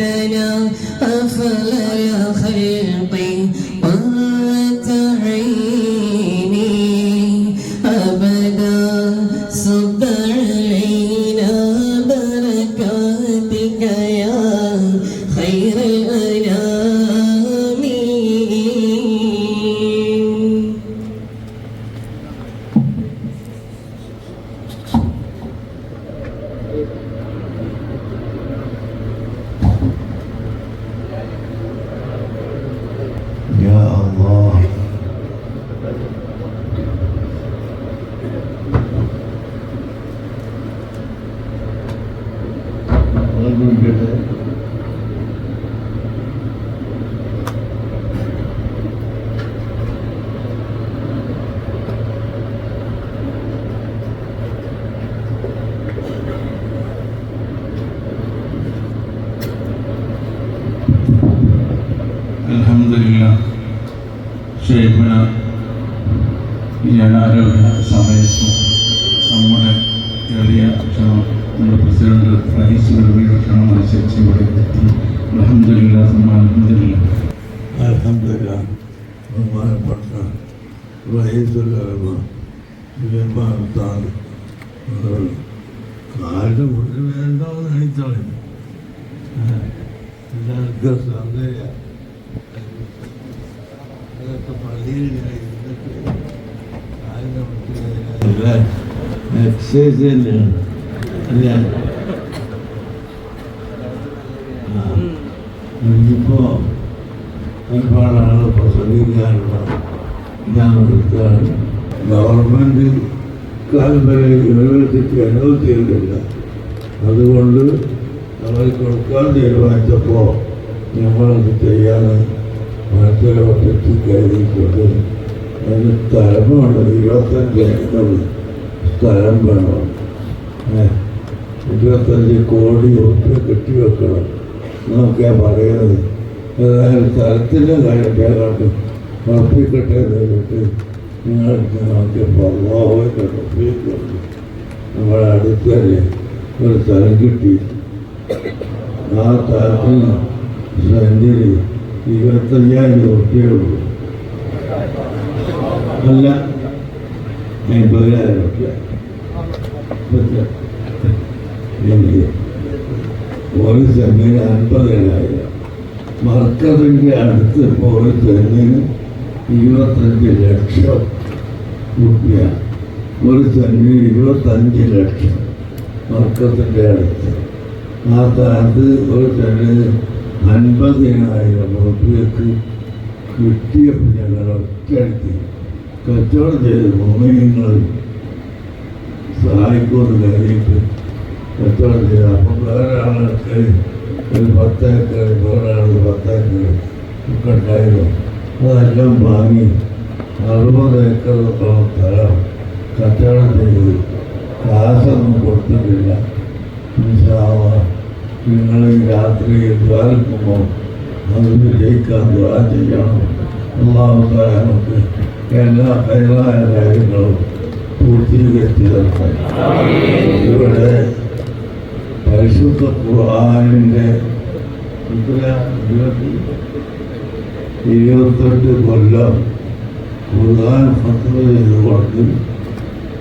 سيدنا أفضل خلق قرة عيني أبدا صب علينا بركاتك يا خير الأنام. يا അലഹമില്ല ഷേഖുന ഈ അനാരോഗ്യ സമയത്തും നമ്മുടെ എളിയ ക്ഷണം നമ്മുടെ പ്രസിഡന്റ് റഹീസ് ഗർഭിയുടെ ക്ഷണം അനുസരിച്ച് ഇവിടെ അലഹമില്ല അലഹമില്ല അലഹമില്ല ബഹുമാനപ്പെട്ട സുലൈമാനത്താണ് കാലിന്റെ മുന്നിൽ വേണ്ടാന്ന് കാണിച്ചാലും എല്ലാവർക്കും സൗകര്യം അതൊക്കെ ഇങ്ങനെ ഇരുന്നിട്ട് കാലിന്റെ മുന്നിൽ എക്സസൈസ് തന്നെയാണ്. അല്ലേ ആ ഇനിയിപ്പോൾ ഒരുപാട് ആൾ പ്രസംഗിക്കാനുള്ള ഞാൻ എടുത്താണ് ഗവൺമെൻറ് കാലം വരെ യൂണിവേഴ്സിറ്റി അനുവദിച്ചിരുന്നില്ല അതുകൊണ്ട് അവർ കൊടുക്കാൻ തീരുമാനിച്ചപ്പോൾ നമ്മളത് ചെയ്യാൻ മറ്റൊരോട്ടത്തിൽ കരുതിക്കൊണ്ട് അതിന് സ്ഥലം വേണം ഇരുപത്തഞ്ച് ഏക്കർ സ്ഥലം വേണം ഏ, ഇരുപത്തഞ്ച് കോടി ഉറുപ്പ്യ കെട്ടിവെക്കണം എന്നൊക്കെയാണ് പറയുന്നത് ഏതായാലും സ്ഥലത്തിൻ്റെ കാര്യം കേൾക്കട്ടെ ഉറപ്പിക്കട്ടെ എന്ന് കേട്ട് നിങ്ങൾ നോക്കിയപ്പോൾ അള്ളാഹുവിൻ്റെ ഉറപ്പിക്കുന്നു നമ്മുടെ അടുത്ത് തന്നെ ഒരു സ്ഥലം കിട്ടി ആ സ്ഥലത്തിന് സെഞ്ചുറി ഇരുപത്തയ്യായിരം ഉറുപ്പ്യുള്ളൂ അല്ല അമ്പതിനായിരം ഉറുപ്പ്യ എനിക്ക് ഒരു സെന്റിന് അൻപതിനായിരം. മർക്കതിന്റെ അടുത്ത് ഒരു സെന്റിന് ഇരുപത്തഞ്ച് ലക്ഷം രൂപ ഒരു സെന്റിന് ഇരുപത്തഞ്ച് ലക്ഷം മർക്കത്തിന്റെ അടുത്ത്. ആ സ്ഥാനത്ത് ഒരു സെന്റിന് അൻപതിനായിരം രൂപയ്ക്ക് കിട്ടിയപ്പോൾ ഞങ്ങൾ ഒറ്റയടിക്ക് കച്ചവടം ചെയ്ത് മോമിനിങ്ങൾ സഹായിക്കുമെന്ന് കരുതിയിട്ട് കച്ചവടം ചെയ്ത് അപ്പം വേറെ ആൾക്ക് ഒരു പത്തേക്കർ വേറെ ആൾ പത്തേക്കർ ഒക്കെ ഉണ്ടായിരുന്നു. അതെല്ലാം വാങ്ങി അറുപത് ഏക്കറോളം സ്ഥലം കച്ചവടം ചെയ്ത്. കാശൊന്നും കൊടുത്തിട്ടില്ല. നിങ്ങൾ രാത്രി ദ്വാരക്കുമ്പോൾ അത് വിജയിക്കാൻ ദ്വാര ചെയ്യണം. അള്ളാഹു താല നമുക്ക് എല്ലാ കൈലായ കാര്യങ്ങളും പൂർത്തീകരിച്ചു തരട്ടെ. ഇവിടെ പരിശുദ്ധ ഖുർആാനിന്റെ ഇരുപത്തെട്ട് കൊല്ലം ഖുർആൻ ഫത്വ ചെയ്തുകൊണ്ട്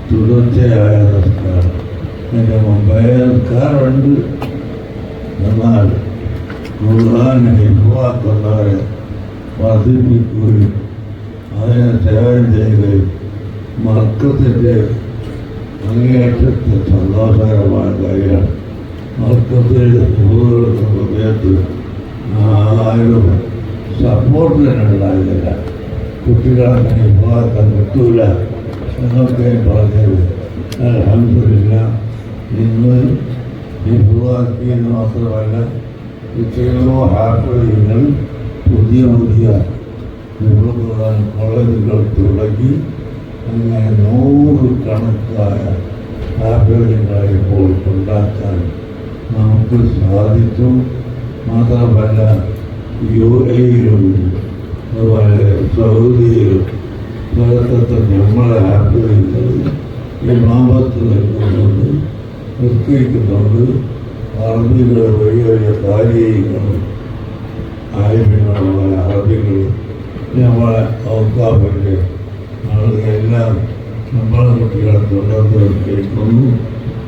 തുടർച്ചയായ നമസ്കാരം. എന്റെ മുമ്പേ നമസ്കാരമുണ്ട്. എന്നാൽ ഖുർആൻ ഹിഫാക്കുന്നവരെ വർദ്ധിപ്പിക്കുകയും അതിനെ സേവനം ചെയ്യുകയും മർക്കത്തിന്റെ അങ്ങേയറ്റത്തെ സന്തോഷകരമായ കാര്യമാണ്. മർക്കത്തിൽ സുഹൃത്തുക്കളുടെ സമയത്ത് ആരും സപ്പോർട്ടിനുണ്ടായില്ല കുട്ടികളെ വിഭാഗം കിട്ടൂല എന്നൊക്കെ പറഞ്ഞത് അലഹമില്ല ഇന്ന് വിഭവാക്കിയെന്ന് മാത്രമല്ല എത്രയോ ഹാഫികൾ പുതിയ പുതിയ നിബന്ധന കോളേജുകൾ തുടങ്ങി അങ്ങനെ നൂറുകണക്കായ സ്ഥാപനങ്ങളെ ഇപ്പോൾ ഉണ്ടാക്കാൻ നമുക്ക് സാധിച്ചു മാത്രമല്ല യു എയിലും അതുപോലെ സൗദിയിലും ലോകത്തെ നമ്മളെ ആഗ്രഹിക്കുന്നത് ഇമാമത്ത് നൽകുന്നുണ്ട് നിസ്കരിക്കുന്നുണ്ട് അറബികൾ വലിയ വലിയ കാര്യങ്ങളും ആലിമ്യങ്ങളുമായ അറബികൾ നമ്മളെ ഔക്കാഫിൻ്റെ ആളുകളെല്ലാം നമ്മളെ കുട്ടികളെ തുടർന്ന് കേൾക്കുന്നു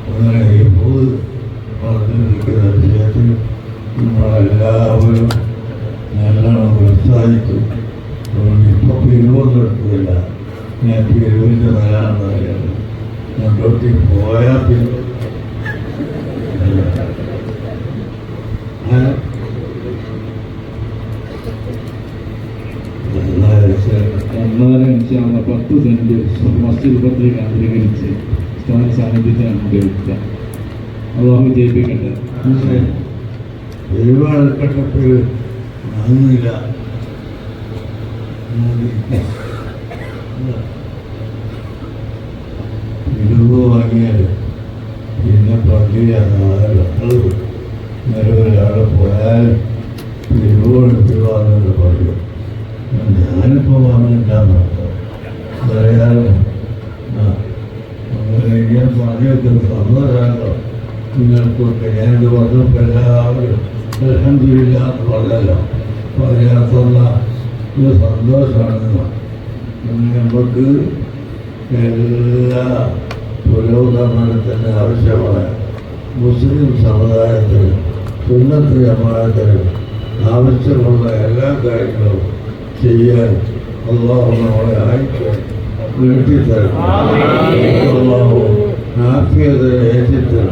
അങ്ങനെ ഇപ്പോൾ പറഞ്ഞിരിക്കുന്ന വിഷയത്തിൽ നമ്മളെല്ലാവരും നല്ലോണം പ്രോത്സാഹിക്കും അതുകൊണ്ട് ഇപ്പോൾ പിരിവൊന്നും എടുക്കില്ല ഞാൻ പിരിവിന്റെ നല്ലതാണെന്ന് അറിയാം തൊട്ടി പോയാൽ പിന്നെ ഇൻഷാല്ല പത്ത് സെന്റ് മസ്ജിദ് പത്രിക അംഗീകരിച്ച് സ്ഥാന സാന്നിധ്യത്തെ ഉപയോഗിക്കുക അള്ളാഹു ജയിപ്പിക്കട്ടെ ഒരുപാട് ഘട്ടത്തിൽ വാങ്ങുന്നില്ല ഇരുപത് വാങ്ങിയാൽ പിന്നെ പള്ളിയാണ് നിലവിലവിടെ പോയാൽ ഇരുപത് രൂപ പറയും ഞാനിപ്പോൾ വാങ്ങിയിട്ടാണ് പറയാനും അങ്ങനെ ഞാൻ പറഞ്ഞൊക്കെ സന്തോഷമാണല്ലോ. നിങ്ങൾക്കൊക്കെ ഞാനിത് പറഞ്ഞപ്പോൾ എല്ലാവരും അലഹമില്ല പറഞ്ഞല്ലോ പറയാത്തുള്ള ഒരു സന്തോഷമാണ് നമുക്ക് എല്ലാ പുരോഗമനത്തിന് ആവശ്യമായ മുസ്ലിം സമുദായത്തിനും സുന്നത്ത് ജമാഅത്തിനും ആവശ്യമുള്ള എല്ലാ കാര്യങ്ങളും ചെയ്യാൻ അള്ളാഹു നമ്മളെ അയച്ച്. നീട്ടിത്തരും അള്ളാഹു ആഫിയത ഏറ്റിത്തരും